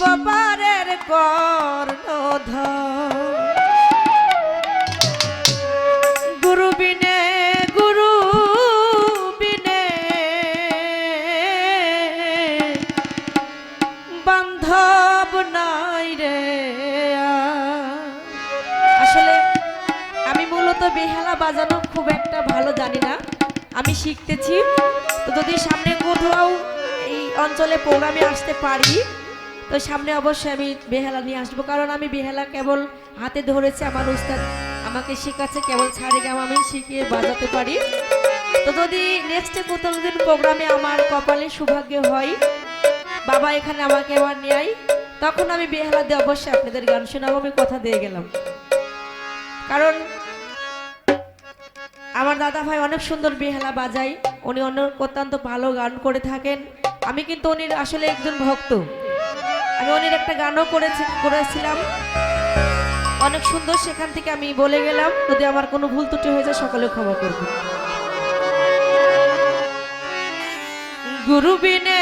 নবপারের কর্ণধর। গুরু বিনে গুরু বিনে বান্ধব নাই রে আসলে আমি মূলত বেহালা বাজানো খুব একটা ভালো জানি না। আমি শিখতেছি। তো যদি সামনে কোথাও এই অঞ্চলে প্রোগ্রামে আসতে পারি তো সামনে অবশ্যই আমি বেহালা নিয়ে আসব, কারণ আমি বেহালা কেবল হাতে ধরেছি আমার উস্তাদ। আমাকে শেখাচ্ছে কেবল ছাড়ে গাম, আমি শিখিয়ে বাজাতে পারি। তো যদি নেক্সটে কোথাও দিন প্রোগ্রামে আমার কপালে সৌভাগ্য হয়, বাবা এখানে আমাকে আবার নেয় তখন আমি বেহালা দিয়ে অবশ্যই আপনাদের গান শোনাবো, আমি কথা দিয়ে গেলাম। কারণ আমার দাদা ভাই অনেক সুন্দর বেহালা বাজায়, উনি অন্য অত্যন্ত ভালো গান করে থাকেন। আমি কিন্তু উনির আসলে একজন ভক্ত। আমি অনেক একটা গানও করেছি, করেছিলাম। অনেক সুন্দর, সেখান থেকে আমি বলে গেলাম, যদি আমার কোনো ভুল ত্রুটি হয়ে যায়, সকলে ক্ষমা করব। গুরু বিনে গুরু